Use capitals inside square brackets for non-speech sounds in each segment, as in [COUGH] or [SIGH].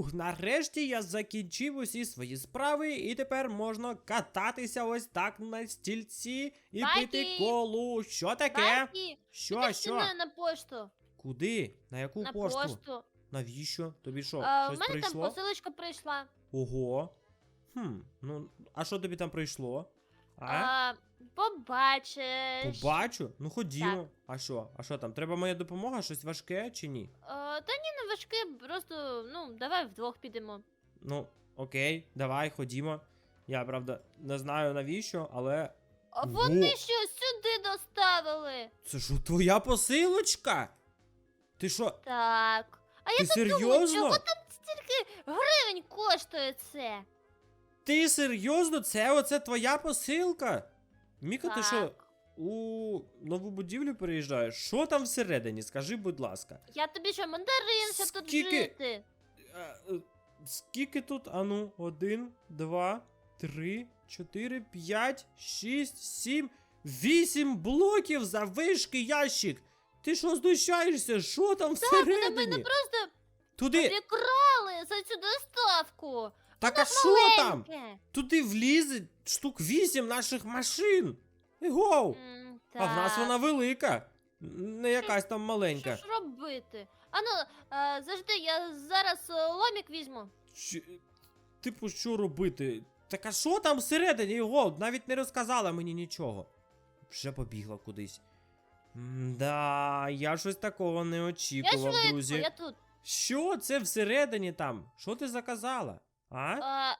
Фух, нарешті я закінчив усі свої справи, і тепер можна кататися ось так на стільці і Бакі! пити колу. Що таке? Бакі, Що, іди що? на пошту. Куди? На яку на пошту? пошту. Навіщо? Тобі що, А, щось мене прийшло? там посилочка прийшла. Ого. Хм, ну, а що тобі там прийшло? А? А, побачиш. Побачу? Ну ходімо. А що? А що там? Треба моя допомога? Щось важке чи ні? А, та ні, не важке, просто, ну, давай вдвох підемо. Ну, окей, давай, ходімо. Я, правда, не знаю навіщо, але. А вони що сюди доставили? Це ж твоя посилочка? Ти що? Так. А я Ти думаю, серйозно? чого там стільки гривень коштує це? Ти серйозно? Це оце твоя посилка? Міка, ти що? У нову будівлю переїжджаєш? Що там всередині? Скажи, будь ласка. Я тобі що, мандарин, щоб тут Скільки? жити? Е, е, Скільки тут? Ану, один, два, три, чотири, п'ять, шість, сім, вісім блоків за вишки ящик. Ти що знущаєшся? Що там Так, вони мене всередині? просто Туди. прикрали за цю доставку. Так а що там? Туди влізе штук вісім наших машин. Гоу! М, А в нас так. вона велика. Не якась там маленька. Що ж робити? Ану, е, завжди, я зараз е, ломік візьму. Чи- Типу, що робити? Так а що там всередині його? Навіть не розказала мені нічого. Вже побігла кудись. Да, я щось такого не Я очікував, швидко, друзі. я тут. Що це всередині там? Що ти заказала? А? А,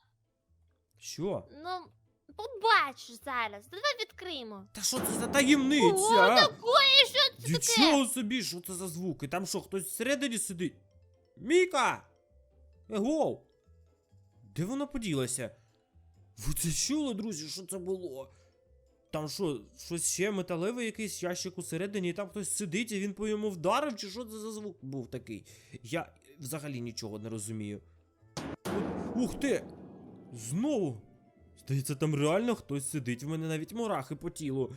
Що? ну, побачиш зараз. Давай відкриємо. Та що це за таємниця? О, такої, що це таке? Нічого собі, що це за звуки? Там що, хтось всередині сидить? Міка! Его! Де вона поділася? Ви це чули, друзі, що це було? Там що, щось ще металевий якийсь ящик усередині, і там хтось сидить, і він по йому вдарив, чи що це за звук був такий? Я взагалі нічого не розумію. Ух- ти! Знову! Здається, там реально хтось сидить, в мене навіть мурахи по тілу.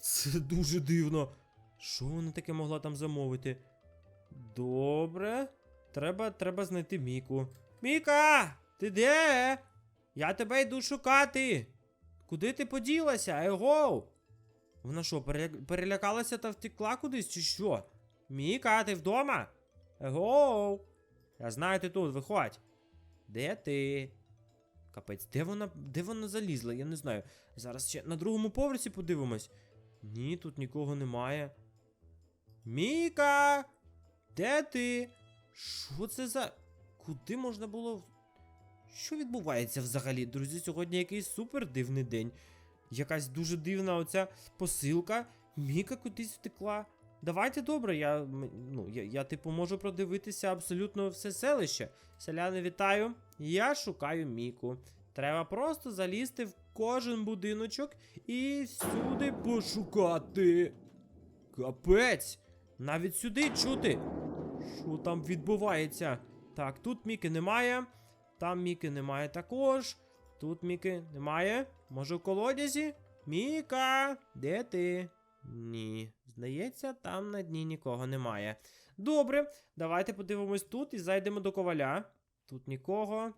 Це дуже дивно. Що вона таке могла там замовити? Добре. Треба, треба знайти Міку. Міка! Ти де? Я тебе йду шукати. Куди ти поділася? Его! Вона що, перелякалася та втекла кудись, чи що? Міка, ти вдома? Его! Я знаю, ти тут, виходь. Де ти? Капець, де вона, де вона залізла? Я не знаю. Зараз ще на другому поверсі подивимось. Ні, тут нікого немає. Міка! Де ти? Що це за. Куди можна було. Що відбувається взагалі, друзі? Сьогодні якийсь супер дивний день. Якась дуже дивна оця посилка. Міка кудись втекла. Давайте добре, я, ну, я, я типу можу продивитися абсолютно все селище. Селяни, вітаю. Я шукаю Міку. Треба просто залізти в кожен будиночок і всюди пошукати. Капець! Навіть сюди чути. Що там відбувається? Так, тут Міки немає. Там Міки немає також. Тут Міки немає. Може в колодязі? Міка, де ти? Ні. Здається, там на дні нікого немає. Добре, давайте подивимось тут і зайдемо до коваля. Тут нікого.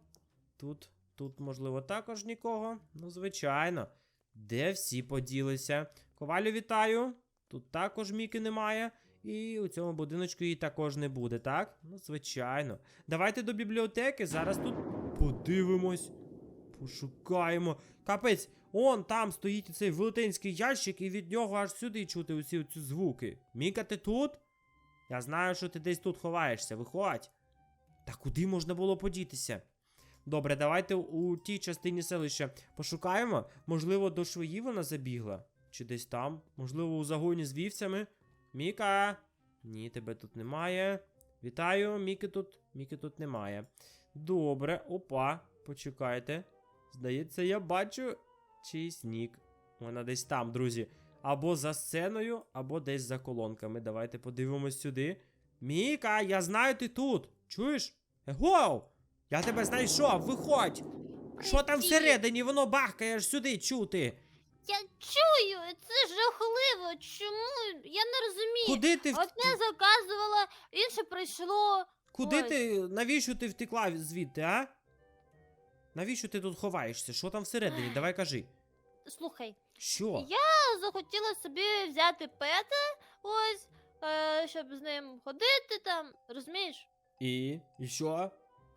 Тут, тут, можливо, також нікого. Ну, звичайно. Де всі поділися? Ковалю вітаю. Тут також Міки немає. І у цьому будиночку її також не буде, так? Ну, звичайно. Давайте до бібліотеки. Зараз тут подивимось. Пошукаємо. Капець, он там стоїть цей велетенський ящик, і від нього аж сюди чути усі ці звуки. Міка, ти тут? Я знаю, що ти десь тут ховаєшся. Виходь. Та куди можна було подітися? Добре, давайте у тій частині селища пошукаємо. Можливо, до швеї вона забігла. Чи десь там? Можливо, у загоні з вівцями. Міка! Ні, тебе тут немає. Вітаю, Міки тут. Міки тут немає. Добре, опа, почекайте. Здається, я бачу чийсь нік. Вона десь там, друзі. Або за сценою, або десь за колонками. Давайте подивимось сюди. Міка, я знаю, ти тут. Чуєш? Егоу! Я тебе знайшов, виходь! Що там всередині? Воно бахкає аж сюди чути. Я чую, це жахливо. Чому? Я не розумію. Куди ти в... Одне заказувала, інше прийшло. Куди Ось. ти. Навіщо ти втекла звідти, а? Навіщо ти тут ховаєшся? Що там всередині? Давай кажи. Слухай, Що? я захотіла собі взяти пета, ось, е, щоб з ним ходити там, розумієш? І? І що?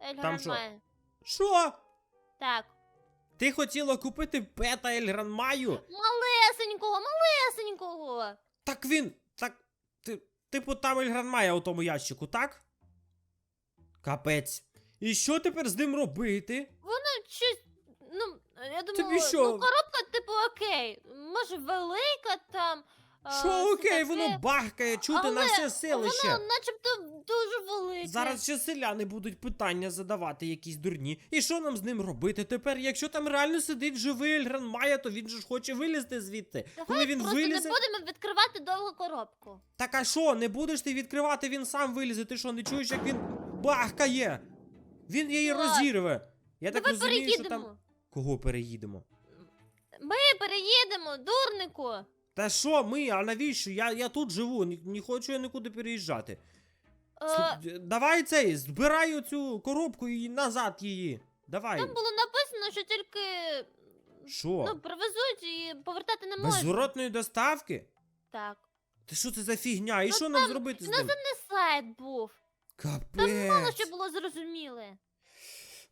Ельгран що? має. Що? Так. Ти хотіла купити пета Ельгранмаю? Малесенького, малесенького. Так він. Так. Ти, типу там Ельгранмая у тому ящику, так? Капець. І що тепер з ним робити? Воно щось. Ну, я думаю, Тобі що? ну коробка, типу, окей. Може, велика там. а, Що все окей, таке. воно бахкає, чути на Але все селище. Воно начебто дуже велике. Зараз ще селяни будуть питання задавати якісь дурні. І що нам з ним робити тепер? Якщо там реально сидить живий Ельгран Майя, то він же ж хоче вилізти звідти. Давай Коли він просто вилізе. не будемо відкривати довго коробку. Так а що, не будеш ти відкривати, він сам вилізе. Ти що, не чуєш, як він бахкає? Він її Так. розірве. Я так Давай розумію, що переїдемо. там. Кого переїдемо? Ми переїдемо, дурнику. Та що ми? А навіщо? Я, я тут живу, ні, не хочу я нікуди переїжджати. Е, Давай цей, збирай цю коробку і назад її. Давай. там було написано, що тільки Що? ну, привезуть і повертати не можна. зворотної доставки? Так. Та що це за фігня? І Ну що нам там зробити з Ну, ним? це не сайт був. Мало Капець. що було зрозуміле.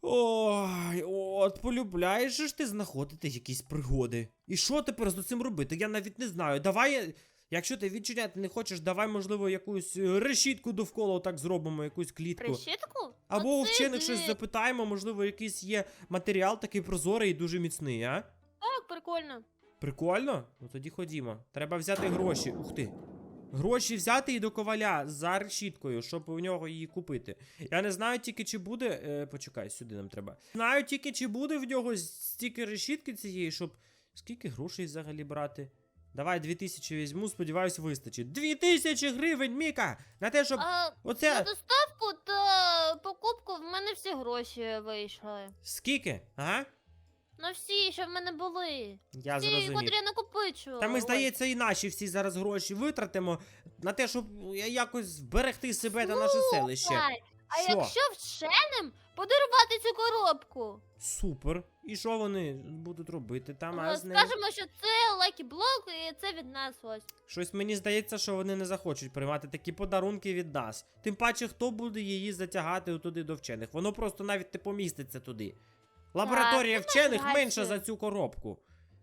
Ой, от полюбляєш ж ти знаходити якісь пригоди. І що тепер з цим робити? Я навіть не знаю. Давай, якщо ти відчиняти не хочеш, давай, можливо, якусь решітку довкола так зробимо, якусь клітку. Решітку? Або у вчених щось запитаємо, можливо, якийсь є матеріал такий прозорий і дуже міцний, а? Так, прикольно. Прикольно? Ну тоді ходімо. Треба взяти гроші. Ух ти. Гроші взяти і до коваля за решіткою, щоб у нього її купити. Я не знаю тільки, чи буде. Е, почекай, сюди нам треба. Знаю тільки, чи буде в нього стільки решітки цієї, щоб. Скільки грошей взагалі брати? Давай 2000 візьму, сподіваюсь, вистачить. 2000 гривень, Міка! На те, щоб. А на Оце. доставку та покупку в мене всі гроші вийшли. Скільки? Ага? На всі, що в мене були. Я Ті, зрозумів. котрі я накопичувала. Та ми, Ось. здається, і наші всі зараз гроші витратимо на те, щоб якось вберегти себе та наше селище. А Що? якщо вченим подарувати цю коробку? Супер. І що вони будуть робити там? А Е, з ним? Скажемо, що це лакі блок і це від нас ось. Щось мені здається, що вони не захочуть приймати такі подарунки від нас. Тим паче, хто буде її затягати туди до вчених. Воно просто навіть не поміститься туди. Лабораторія ти вчених маєш менша за цю коробку.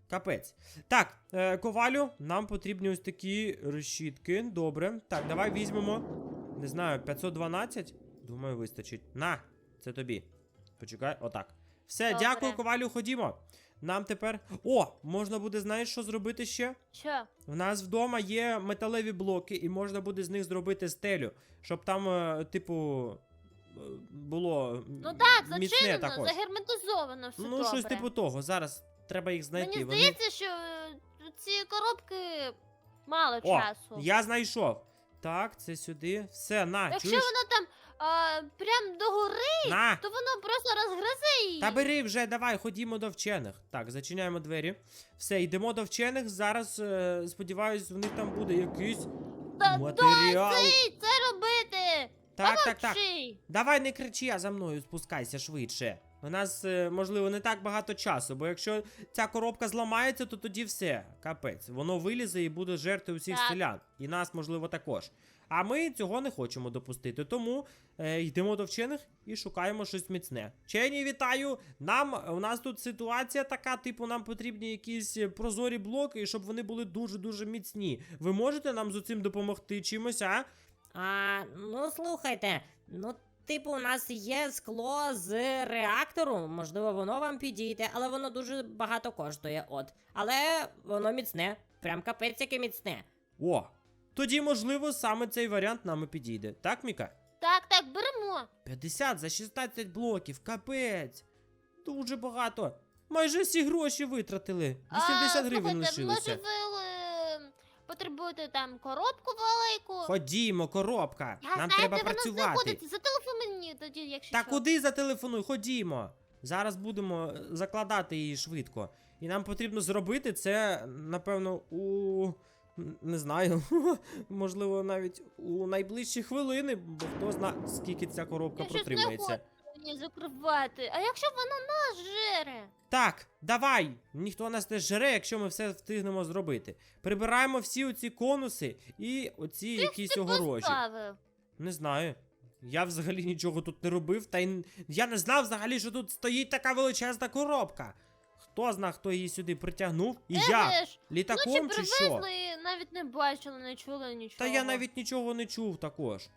Капець. Так, е, ковалю, нам потрібні ось такі решітки. Добре. Так, давай візьмемо. Не знаю, 512? Думаю, вистачить. На, це тобі. Почекай, отак. Все, Добре. дякую, ковалю, ходімо. Нам тепер. О, можна буде, знаєш, що зробити ще? Що? В нас вдома є металеві блоки, і можна буде з них зробити стелю, щоб там, е, типу, було Ну так, міцне зачинено, також. загерметизовано все Ну, добре. щось типу того. Зараз треба їх знайти. Мені Вони... здається, що е, ці коробки мало О, часу. я знайшов. Так, це сюди. Все, на, Якщо чуєш? воно там а, прям догори, На! то воно просто розгризе її. Та бери вже, давай, ходімо до вчених. Так, зачиняємо двері. Все, йдемо до вчених. Зараз, е, сподіваюсь, в них там буде якийсь Та матеріал. досить це робити! Так, так, так. Давай не кричи, а за мною спускайся швидше. У нас, е, можливо, не так багато часу, бо якщо ця коробка зламається, то тоді все, капець. Воно вилізе і буде жерти усіх Так. селян. І нас, можливо, також. А ми цього не хочемо допустити. Тому е, йдемо до вчених і шукаємо щось міцне. Вчені, вітаю! Нам у нас тут ситуація така, типу, нам потрібні якісь е, прозорі блоки, щоб вони були дуже-дуже міцні. Ви можете нам з цим допомогти чимось, а? А, ну слухайте, ну, типу, у нас є скло з реактору, можливо, воно вам підійде, але воно дуже багато коштує, от. Але воно міцне, прям капець яке міцне. О, тоді, можливо, саме цей варіант нам і підійде. Так, Міка? Так, так, беремо. 50 за 16 блоків, капець. Дуже багато. Майже всі гроші витратили. 80 а, гривень слухайте, лишилося. Може ви потребуєте там коробку велику? Ходімо, коробка. Я Нам знаю, треба де працювати. знаходиться. Зателефонуй мені тоді, якщо Та що. куди зателефонуй? Ходімо. Зараз будемо е, закладати її швидко. І нам потрібно зробити це, напевно, у Не знаю. [LAUGHS] Можливо, навіть у найближчі хвилини, бо хто зна, скільки ця коробка Я щось не протримається. хочу мені закривати. А якщо вона нас жере? Так, давай! Ніхто нас не жре, якщо ми все встигнемо зробити. Прибираємо всі оці конуси і оці якісь Ти огорожі. поставив. Не знаю. Я взагалі нічого тут не робив, та й н- я не знав взагалі, що тут стоїть така величезна коробка. Хто зна, хто її сюди притягнув? І я Еге ж, літаком Ночі чи що? привезли і навіть не бачили, не чули нічого. Та я навіть нічого не чув також.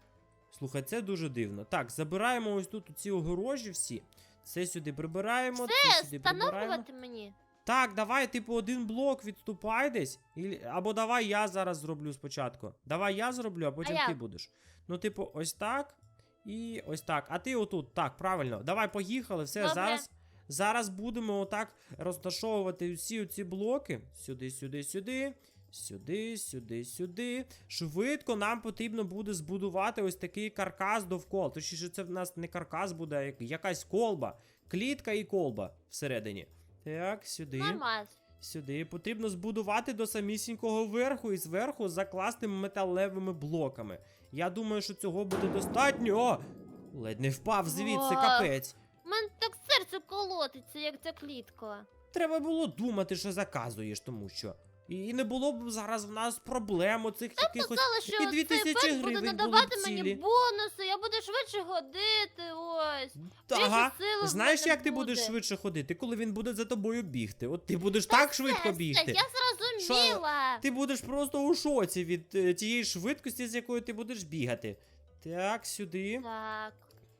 Слухай, це дуже дивно. Так, забираємо ось тут ці огорожі всі. Це сюди прибираємо, це сюди прибираємо. Мені. Так, давай, типу, один блок відступай десь. Або давай я зараз зроблю спочатку. Давай я зроблю, а потім як? ти будеш. Ну, типу, ось так. І ось так. А ти отут. Так, правильно. Давай, поїхали. Все, Добре. зараз. Зараз будемо отак розташовувати всі ці блоки. Сюди, сюди, сюди. Сюди, сюди, сюди. Швидко нам потрібно буде збудувати ось такий каркас довкола. Точніше, це в нас не каркас буде, а якась колба. Клітка і колба всередині. Так, сюди. Сюди потрібно збудувати до самісінького верху і зверху закласти металевими блоками. Я думаю, що цього буде достатньо. О! Ледь не впав звідси, О. капець. У мене так серце колотиться, як ця клітка. Треба було думати, що заказуєш, тому що. І не було б зараз в нас проблем оцих якихось. Сказала, що і 2000 цей пет буде гривень були б надавати мені цілі. бонуси, я буду швидше ходити, ось. Більше Ага. сили в Знаєш, мене як ти буде. будеш швидше ходити, коли він буде за тобою бігти? От ти будеш так швидко Все, бігти. Я зрозуміла. Ти будеш просто у шоці від е, тієї швидкості, з якою ти будеш бігати. Так, сюди. Так.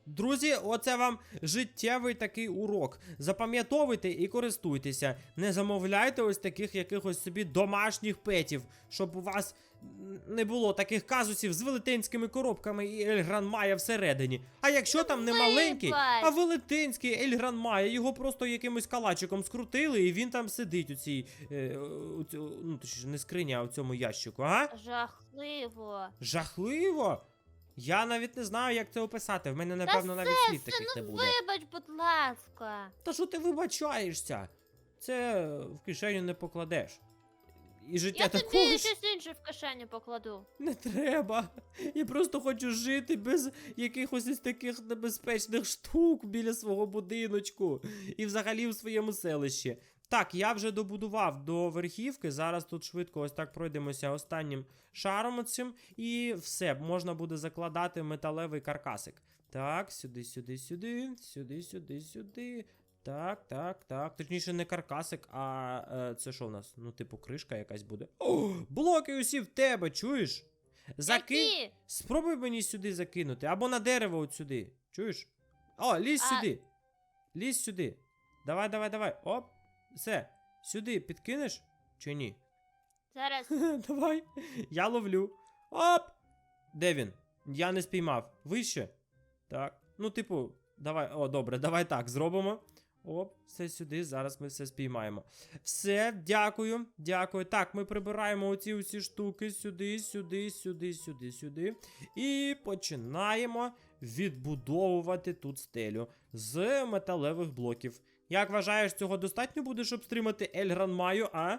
Друзі, оце вам життєвий такий урок. Запам'ятовуйте і користуйтеся. Не замовляйте ось таких якихось собі домашніх петів, щоб у вас не було таких казусів з велетенськими коробками і Ельгран Майя всередині. А якщо там не маленький, а велетенський Ельгран Майя, його просто якимось калачиком скрутили, і він там сидить у цій, е, у цю, ну точніше, не скрині, а у цьому ящику, ага? Жахливо. Жахливо. Я навіть не знаю, як це описати. В мене, напевно, навіть слів таких не буде. Вибач, будь ласка. Та що ти вибачаєшся? Це в кишеню не покладеш. І життя Я тобі також щось інше в кишеню покладу. не треба. Я просто хочу жити без якихось із таких небезпечних штук біля свого будиночку і взагалі в своєму селищі. Так, я вже добудував до верхівки. Зараз тут швидко ось так пройдемося останнім шаром цим, і все, можна буде закладати металевий каркасик. Так, сюди, сюди, сюди, сюди, сюди, сюди. Так, так, так. Точніше, не каркасик, а е, це що в нас? Ну, типу, кришка якась буде. О, блоки усі в тебе, чуєш? Закинь. Які? Спробуй мені сюди закинути. Або на дерево от сюди. Чуєш? О, лізь А- сюди. Лізь сюди. Давай, давай, давай. Оп. Все. Сюди підкинеш? Чи ні? Зараз. [LAUGHS] давай. Я ловлю. Оп! Де він? Я не спіймав. Вище? Так. Ну, типу, давай. О, добре, давай так зробимо. Оп, все сюди, зараз ми все спіймаємо. Все, дякую, дякую. Так, ми прибираємо оці усі штуки сюди, сюди, сюди, сюди, сюди. І починаємо відбудовувати тут стелю з металевих блоків. Як вважаєш, цього достатньо буде, щоб стримати Ельгран Маю, а?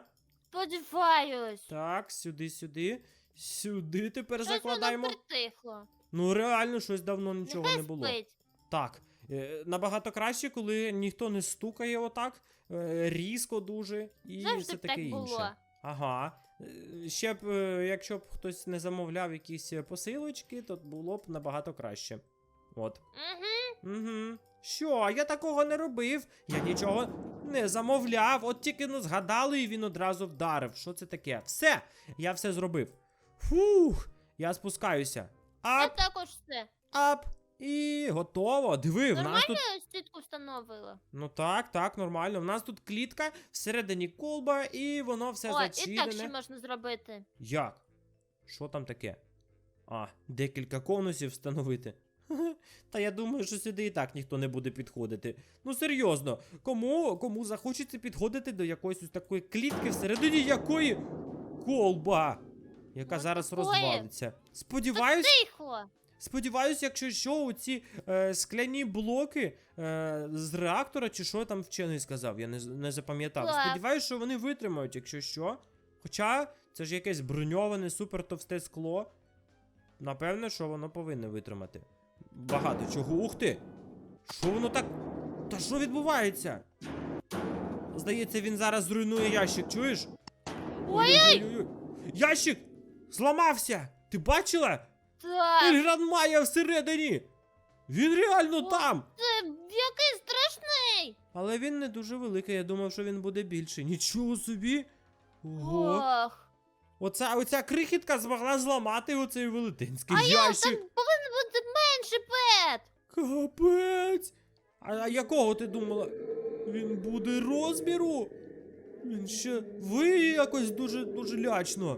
Сподіваюсь. Так, сюди, сюди. Сюди тепер Щось воно закладаємо. притихло. Ну, реально, щось давно нічого Нехай не було. спить. Так, е, набагато краще, коли ніхто не стукає отак, е, різко дуже і Завжди все б таке так інше. було. Ага. Е, Ще б, е, якщо б хтось не замовляв якісь посилочки, то було б набагато краще. От. Угу. Угу. Що, я такого не робив. Я нічого не замовляв. От тільки ну згадали, і він одразу вдарив. Що це таке? Все, я все зробив. Фух, я спускаюся. Я Ап, також все. ап. І готово. Диви, в нас тут. Нормально сітку встановила. Ну так, так, нормально. В нас тут клітка, всередині колба, і воно все О, і так зачинене. ще можна зробити. Як? Що там таке? А, декілька конусів встановити. Та я думаю, що сюди і так ніхто не буде підходити. Ну серйозно, кому, кому захочеться підходити до якоїсь ось такої клітки, всередині якої колба, яка Ну, зараз такої. розвалиться. Сподіваюсь, Тихо. сподіваюсь, якщо що, у ці е, скляні блоки е, з реактора, чи що там вчений сказав, я не, не запам'ятав. Сподіваюсь, що вони витримають, якщо що. Хоча Це ж якесь броньоване, супер товсте скло. Напевне, що воно повинне витримати. Багато чого. Ух ти! Що воно так. Та що відбувається? Здається, він зараз зруйнує ящик, чуєш? Ой-ой-ой! Ящик! Зламався! Ти бачила? Так, Ельгран Майя всередині! Він реально О. там! це який страшний. Але він не дуже великий, я думав, що він буде більший. Нічого собі! Ого! Ох. Оця, оця крихітка змогла зламати оцей велетенський А я там Капець! А, а якого ти думала? Він буде розміру? Він ще виє якось дуже дуже лячно.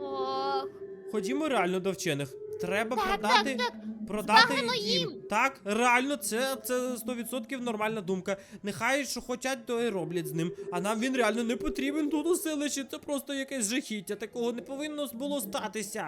Ох. Ходімо реально до вчених. Треба Так, продати. так, Продати Збагнемо їм. їм. Так, реально, це, це 100% нормальна думка. Нехай що хочуть, то і роблять з ним. А нам він реально не потрібен тут у селищі. Це просто якесь жахіття. Такого не повинно було статися.